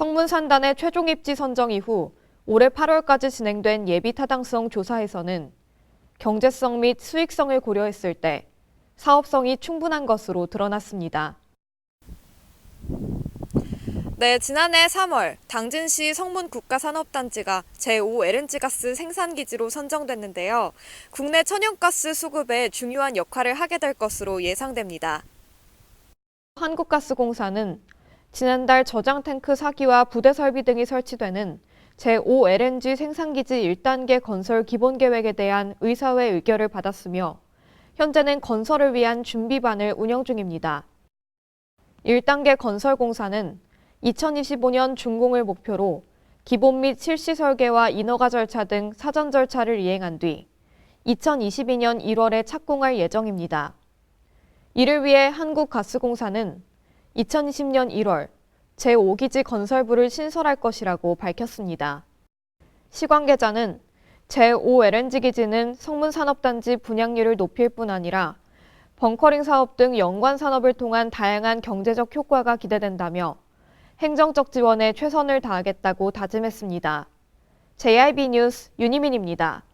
성문산단의 최종 입지 선정 이후 올해 8월까지 진행된 예비 타당성 조사에서는 경제성 및 수익성을 고려했을 때 사업성이 충분한 것으로 드러났습니다. 네, 지난해 3월 당진시 성문 국가산업단지가 제5 LNG가스 생산기지로 선정됐는데요. 국내 천연가스 수급에 중요한 역할을 하게 될 것으로 예상됩니다. 한국가스공사는 지난달 저장 탱크 사기와 부대 설비 등이 설치되는 제5 LNG 생산기지 1단계 건설 기본 계획에 대한 의사회 의결을 받았으며 현재는 건설을 위한 준비반을 운영 중입니다. 1단계 건설 공사는 2025년 준공을 목표로 기본 및 실시 설계와 인허가 절차 등 사전 절차를 이행한 뒤 2022년 1월에 착공할 예정입니다. 이를 위해 한국가스공사는 2020년 1월 제5기지 건설부를 신설할 것이라고 밝혔습니다. 시관계자는 제5 LNG 기지는 성문산업단지 분양률을 높일 뿐 아니라 벙커링 사업 등 연관 산업을 통한 다양한 경제적 효과가 기대된다며 행정적 지원에 최선을 다하겠다고 다짐했습니다. JIB 뉴스 윤희민입니다.